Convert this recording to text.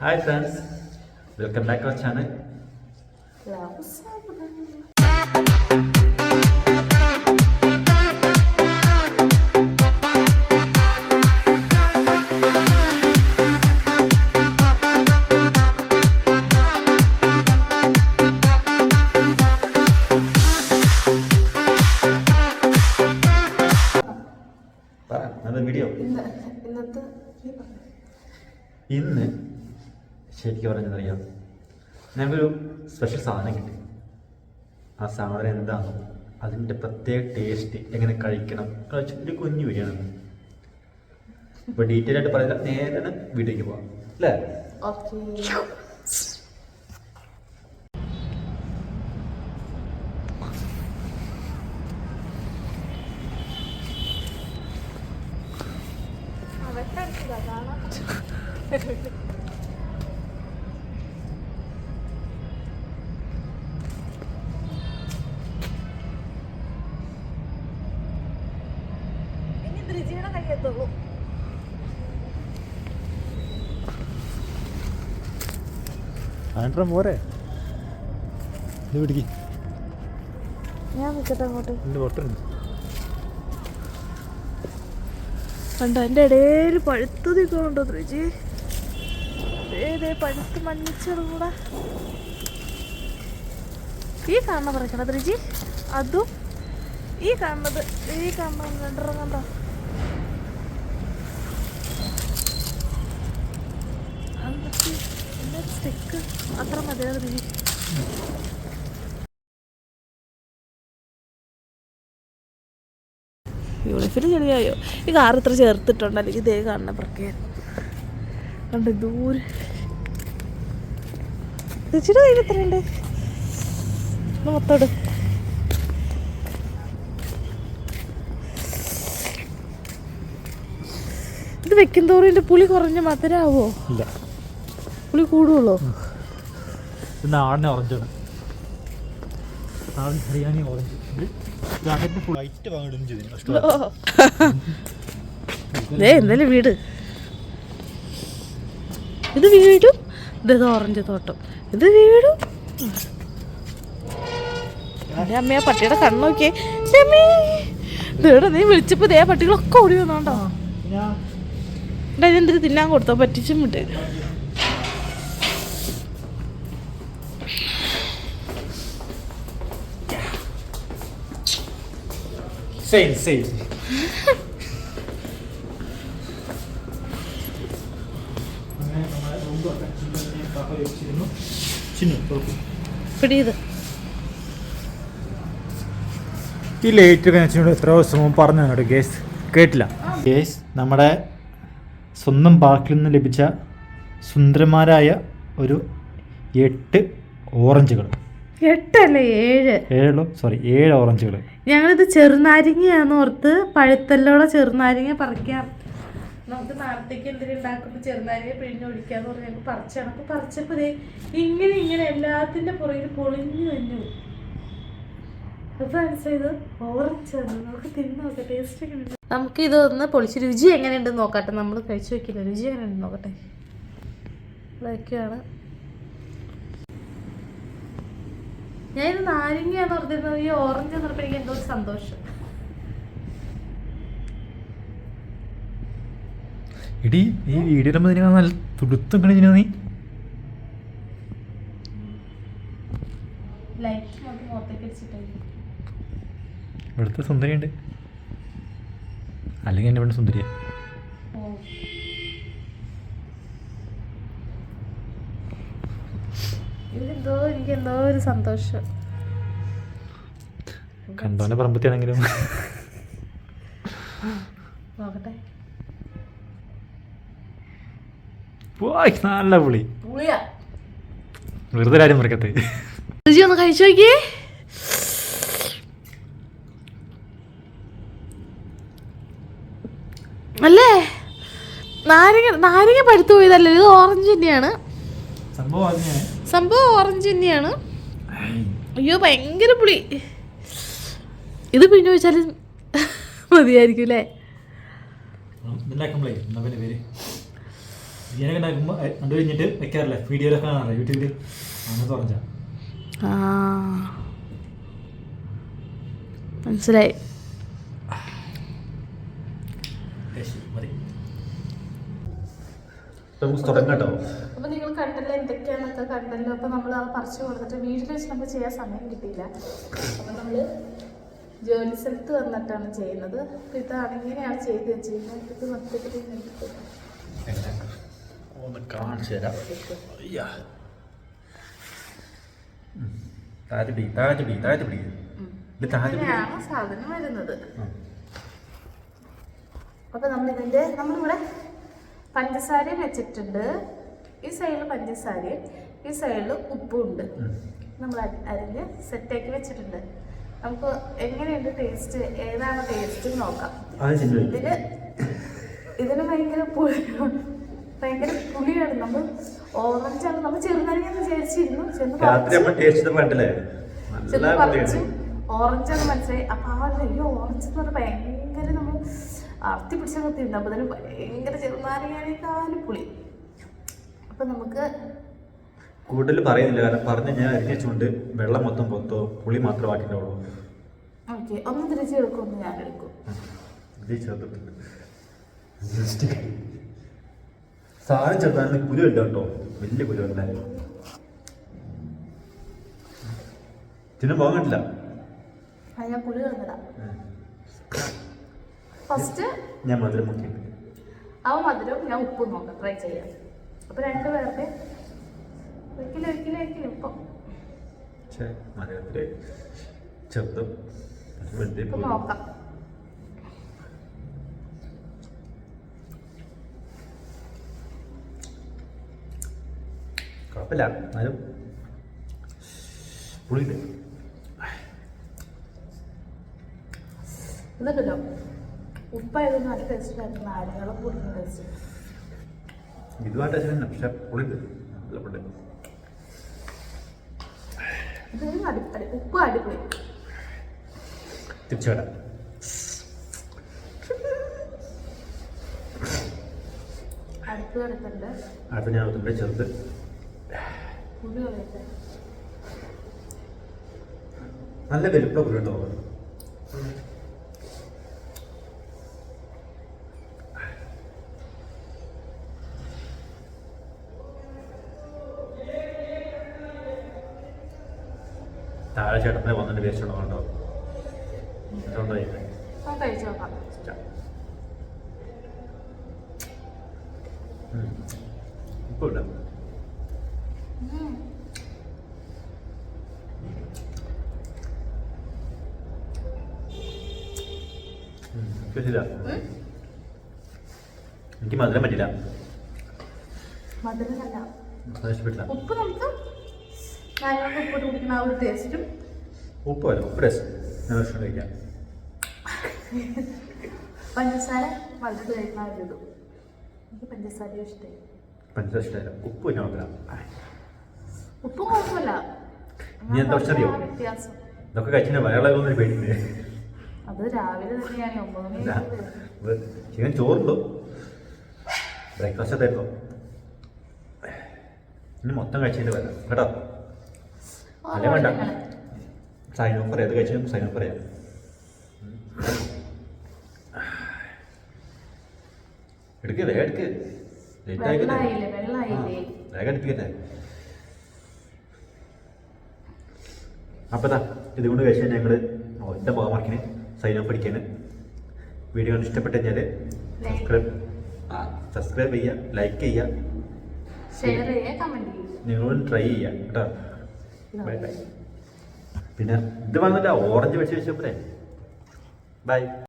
hi friends welcome back our channel അത് video ഇന്ന് ഇന്നത്തെ ഇന്ന് ശരിക്കും പറഞ്ഞെന്നറിയാം ഞങ്ങൾക്കൊരു സ്പെഷ്യൽ സാധനം കിട്ടി. ആ സാധനം എന്താണോ അതിന്റെ പ്രത്യേക ടേസ്റ്റ് എങ്ങനെ കഴിക്കണം? ഒരു കുഞ്ഞു ബിരിയാണി ഇപ്പോൾ ഡീറ്റെയിൽ ആയിട്ട് പറയുക നേരെ വീട്ടിലേക്ക് പോവാം. അല്ലേ? Thank ഇനി ദ്രിജിയുടെ കയ്യെത്തുള്ളൂ. ആൻഡ്രം പോരെ? ഇത് പിടിക്ക്. ഞാൻ നിൽക്കട്ടെ അങ്ങോട്ട്. എന്റെ പൊട്ടുണ്ട്. കണ്ടോ എന്റെ ഇടയിൽ പഴുത്ത് നിൽക്കുന്നുണ്ടോ ത്രിജി? ഏതേ പഴുത്ത് മണ്ണിച്ചതും കൂടെ ഈ കാണുന്ന പറിക്കണ ത്രിജി? അതും ഈ കാണുന്നത് ഈ കാണുന്നത് കണ്ടോ കണ്ടോ? അത്ര മതിയാ ദ്രിജി യൂണിഫിന് ചെളിയായോ ഈ കാർ ഇത്ര ചേർത്തിട്ടുണ്ട്? അല്ലെങ്കിൽ ഇതേ കാണുന്ന പ്രക്രിയ. കണ്ട് ദൂരെ ചേച്ചിയുടെ മൊത്തോട് ഇത് വെക്കും തോറും ഇതിന്റെ പുളി കുറഞ്ഞ മധുരാവോ? ഇല്ല. പുളി കൂടുള്ളൂ പിന്നെ ആടിനെ ഓറഞ്ചാണ് നാടൻ ഓറഞ്ച് എന്തായാലും വീട്. ഇത് വീടും ഇത് ഓറഞ്ച് തോട്ടം. ഇത് വീടും. എന്റെ അമ്മ ആ പട്ടിയുടെ കണ്ണ് നോക്കിയേ. ഇതേടാ നീ വിളിച്ചപ്പോ ദേ പട്ടികളൊക്കെ ഓടി വന്നോണ്ടോ. എടാ ഇതെന്തിനു തിന്നാൻ കൊടുത്തോ? പറ്റിച്ചും വിട്ട്. സെയിം സെയിം പിടിയത് ഈ ലേറ്റ് കണക്ഷനോട് എത്ര ദിവസം മുമ്പ് പറഞ്ഞു കേട്ടോ കേസ് കേട്ടില്ല. കേസ് നമ്മുടെ സ്വന്തം പാർക്കിൽ നിന്ന് ലഭിച്ച സുന്ദരന്മാരായ ഒരു എട്ട് ഓറഞ്ചുകൾ എട്ടല്ലേ? ഏഴ്. ഏഴോ സോറി ഏഴ് ഓറഞ്ചുകൾ ഞങ്ങളിത് ചെറുനാരങ്ങയാന്ന് ഓർത്ത് പഴുത്തല്ലോടെ ചെറുനാരങ്ങ പറിക്കാം. നമുക്ക് നാളത്തേക്ക് എന്തെങ്കിലും ഉണ്ടാക്കുമ്പോൾ ചെറുനാരങ്ങ പിഴിഞ്ഞ് ഒഴിക്കാന്ന് പറഞ്ഞ് ഞങ്ങൾ പറിച്ചാണ്. അപ്പോൾ പറിച്ചപ്പോൾ ഇങ്ങനെ ഇങ്ങനെ എല്ലാത്തിന്റെ പുറകിൽ പൊളിഞ്ഞു വന്നു. നമുക്ക് ഇതൊന്ന് പൊളിച്ച് രുചി എങ്ങനെയുണ്ടെന്ന് നോക്കട്ടെ. നമ്മൾ കഴിച്ചു വെക്കില്ല രുചി എങ്ങനെയുണ്ടെന്ന് നോക്കട്ടെ. ഇതൊക്കെയാണ് ഞാനിത് നാരങ്ങയാന്ന് പറഞ്ഞിരുന്നത്. ഈ ഓറഞ്ച് എന്ന് പറഞ്ഞപ്പോൾ എനിക്ക് എന്തോ ഒരു സന്തോഷം. ഇടി ഈ വീഡിയോ ഇടുമ്പോൾ ഇതിനെ നല്ല തുടുത്തും കളിഞ്ഞു നീ? ഇവിടുത്തെ സുന്ദരിയുണ്ട്. അല്ലെങ്കിൽ എന്റെ പെണ്ണ് സുന്ദരിയാ? ഇതിലെന്തോ എനിക്ക് എന്തോ ഒരു സന്തോഷം. കണ്ടോനെ പറമ്പത്തിയാണെങ്കിലും. നോക്കട്ടെ. നല്ല പുളി. വെറുതെ കാര്യം മറക്കത്തെ രുചി ഒന്ന് കഴിച്ചു നോക്കിയേ. അല്ലേ? നാരങ്ങ നാരങ്ങ പഴുത്തു പോയതല്ലേ? ഇത് ഓറഞ്ച് തന്നെയാണ്. സംഭവം സംഭവം ഓറഞ്ച് തന്നെയാണ്. അയ്യോ ഭയങ്കര പുളി. ഇത് പിന്നെ വെച്ചാൽ മതിയായിരിക്കും അല്ലേ? ഉണ്ടാക്കുമ്പോഴേ എന്നാ പിന്നെ പേര് ബിരിയാണി ഉണ്ടാക്കുമ്പോൾ കണ്ടു കഴിഞ്ഞിട്ട് വെക്കാറില്ല വീഡിയോയിലൊക്കെ കാണാറില്ല യൂട്യൂബിൽ അങ്ങനെ തുറഞ്ഞ ആ മനസ്സിലായി മതി തുടങ്ങാം കേട്ടോ. അപ്പൊ നിങ്ങൾ കണ്ടല്ലോ എന്തൊക്കെയാണെന്നൊക്കെ കണ്ടല്ലോ. അപ്പൊ നമ്മൾ അത് പറിച്ചു കൊടുത്തിട്ട് വീട്ടിൽ വെച്ച് നമുക്ക് ചെയ്യാൻ സമയം കിട്ടിയില്ല. അപ്പൊ നമ്മൾ ജോലി സ്ഥലത്ത് വന്നിട്ടാണ് ചെയ്യുന്നത്. അപ്പൊ ഇതാണ് ഇങ്ങനെയാണ് ചെയ്ത് വെച്ചിരുന്നത് ഇത് മൊത്തത്തിൽ. ഒന്ന് കാണിച്ചു തരാം. താഴത്ത് പിടി താഴത്ത് പിടി താഴത്ത് പിടി. ഇത് താഴത്ത് സാധനം വരുന്നത്. അപ്പൊ നമ്മളിതിന്റെ നമ്മളിവിടെ പഞ്ചസാരയും വെച്ചിട്ടുണ്ട്. ഈ സൈഡിൽ പഞ്ചസാരയും ഈ സൈഡിൽ ഉപ്പും ഉണ്ട് നമ്മൾ അരി- അരിഞ്ഞ് സെറ്റാക്കി വെച്ചിട്ടുണ്ട്. നമുക്ക് എങ്ങനെയുണ്ട് ടേസ്റ്റ് ഏതാണ് ടേസ്റ്റ് നോക്കാം. ഇതിൽ ഇതിന് ഇതിന് ഭയങ്കര പുളിയാണ് ഭയങ്കര പുളിയാണ്. നമ്മൾ ഓറഞ്ചാണ് നമ്മൾ ചെറുനാരിയെന്ന് വിചാരിച്ചിരുന്നു. ചെന്ന് പറിച്ച് ഓറഞ്ചാണ് മനസ്സിലായി. അപ്പൊ ആ അയ്യോ ഓറഞ്ച് എന്ന് പറഞ്ഞാൽ ഭയങ്കര അർത്തി പിടിച്ച കുത്തിയിരുന്നു അപ്പൊ അതിന് ഭയങ്കര ചെറുനാരങ്ങാനേക്കാളും പുളി. അപ്പം നമുക്ക് കൂടുതൽ പറയുന്നില്ല കാരണം പറഞ്ഞ് ഞാൻ അരിഞ്ഞുകൊണ്ട് വെള്ളം മൊത്തം പൊത്തോ പുളി മാത്രം ആക്കിയിട്ടുള്ളൂ ഓക്കെ ഒന്ന് തിരിച്ചെടുക്കും ഒന്ന് ഞാൻ എടുക്കും. സാധനം ചെറുതാണ് കുരു ഇല്ല കേട്ടോ. വലിയ കുരു അല്ല ഇതിന് പോകാൻ ഞാൻ പുളി കളഞ്ഞതാ ഫസ്റ്റ് ഞാൻ മധുരം മുക്കിയിട്ട് അവ മധുരവും ഞാൻ ഉപ്പും നോക്കാം ട്രൈ ചെയ്യാം. അപ്പൊ രണ്ട് പേരുടെ ഒരിക്കലും ഒരിക്കലും ഒരിക്കലും ഇപ്പം. ഇപ്പൊ പോലും. നോക്കാം. കുഴപ്പമില്ല എന്നാലും പുളിയുണ്ട് എന്നിട്ടല്ലോ ഉപ്പായതൊന്നും നല്ല ടേസ്റ്റ് ആയിരുന്നു നാരങ്ങളും പുളിയും ടേസ്റ്റ് ഇതുമായിട്ട് തന്നെ പക്ഷെ പുളിയുണ്ട് നല്ല പുളി. ഇത് അടിപ്പടി ഉപ്പ് അടിപൊളി. തിരിച്ചുവിടാം അടുപ്പ് കിടക്കുന്നുണ്ട് അടുത്ത ഞാൻ ഒന്നുകൂടെ ചെറുത് പുളി നല്ല വലുപ്പ പുളി താഴെ ചേട്ടനെ വന്നിട്ട് വേസ്റ്റ് ഉണ്ടോ. പറ്റില്ല. എനിക്ക് മധുരം പറ്റില്ല. മധുരം ഇഷ്ടപ്പെട്ടില്ല. ഉപ്പ് നമുക്ക് ഉപ്പ് കുടിക്കുന്ന ആ ഒരു ടേസ്റ്റും ഉപ്പ് വല്ല ഉപ്പ് രസം ഞാൻ ഇഷ്ടം കഴിക്കാം. പഞ്ചസാര എനിക്ക് പഞ്ചസാരയും ഇഷ്ടമായി. പഞ്ചസാര ഇഷ്ടമില്ല ഉപ്പ് ഞാൻ നോക്കില്ല ഉപ്പ് കുഴപ്പമില്ല. നീ എന്താ അറിയോ? ആ വ്യത്യാസം. ഇതൊക്കെ കഴിച്ചാൽ വയറിളകുന്നൊരു പേടിയുണ്ട്. അത് രാവിലെ തന്നെയാണ് ഒമ്പത് മണി ചിക്കൻ ചോറുണ്ടോ? ബ്രേക്ക്ഫാസ്റ്റ് എന്തായിരുന്നു ഇനി മൊത്തം കഴിച്ചിട്ട് വരാം. കേട്ടോ? അല്ലേ വേണ്ട? സൈൻ ഓഫ് പറയാം അത് കഴിച്ചാൽ സൈൻ ഓഫ് പറയാം എടുക്ക് വേഗം എടുക്ക് ലേറ്റ് ആയിക്കല്ലേ വേഗം അപ്പോൾ ഇതുകൊണ്ട് കഴിച്ചാൽ ഞങ്ങൾ എന്റെ മുഖമാക്കിന് സൈൻ ഓഫ് അടിക്കാണ് വീഡിയോ ഇഷ്ടപ്പെട്ട് കഴിഞ്ഞാൽ സബ്സ്ക്രൈബ് ആ സബ്സ്ക്രൈബ് ചെയ്യുക ലൈക്ക് ചെയ്യുക ഷെയർ ചെയ്യുക ചെയ്യുക ട്രൈ ചെയ്യുക കേട്ടോ ബൈ ബൈ പിന്നെ ഇത് വന്നില്ല ഓറഞ്ച് വെച്ച് വെച്ചപ്പോഴേ. ബൈ